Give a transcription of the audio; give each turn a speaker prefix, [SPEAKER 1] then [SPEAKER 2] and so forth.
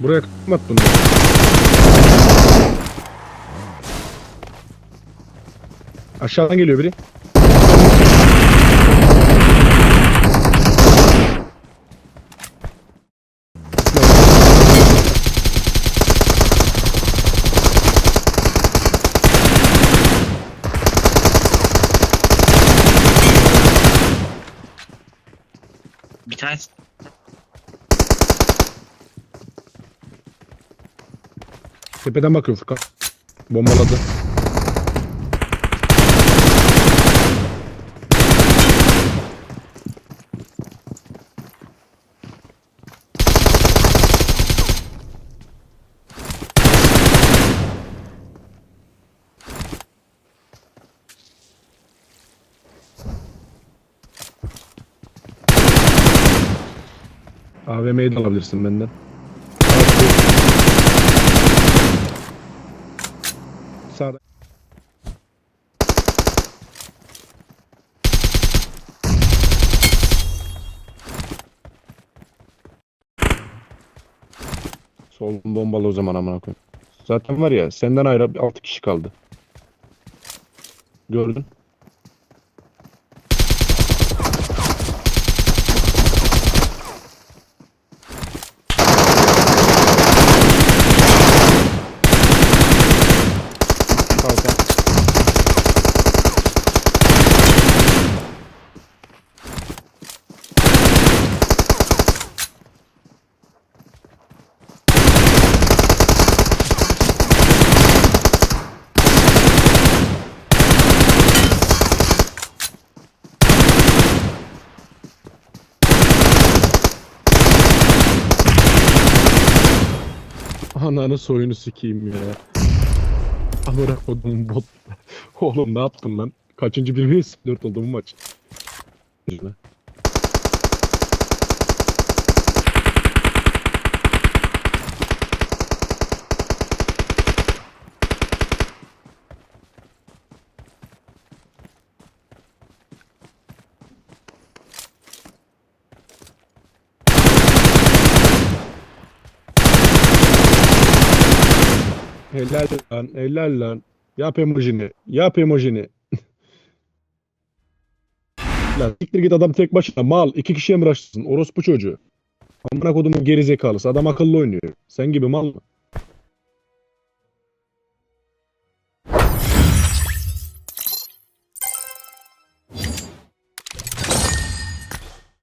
[SPEAKER 1] Buraya kim attın? Aşağıdan geliyor biri.
[SPEAKER 2] Bir tanesi
[SPEAKER 1] Tepeden bakıyor Furkan. Bombaladı. AVM'yi de alabilirsin benden. Sağda. Sol bombalı o zaman amına koyayım. Zaten var ya senden ayrı 6 kişi kaldı. Gördün. Ananı soyunu sikeyim ya. Amına kodum bot. Oğlum ne yaptın lan? Kaçıncı bir 4 oldu bu maç? Helal lan, helal lan. Yap emojini, yap emojini. lan siktir git adam tek başına mal. iki kişiye mi raşlasın? Orospu çocuğu. Amına kodumun geri zekalısı. Adam akıllı oynuyor. Sen gibi mal mı?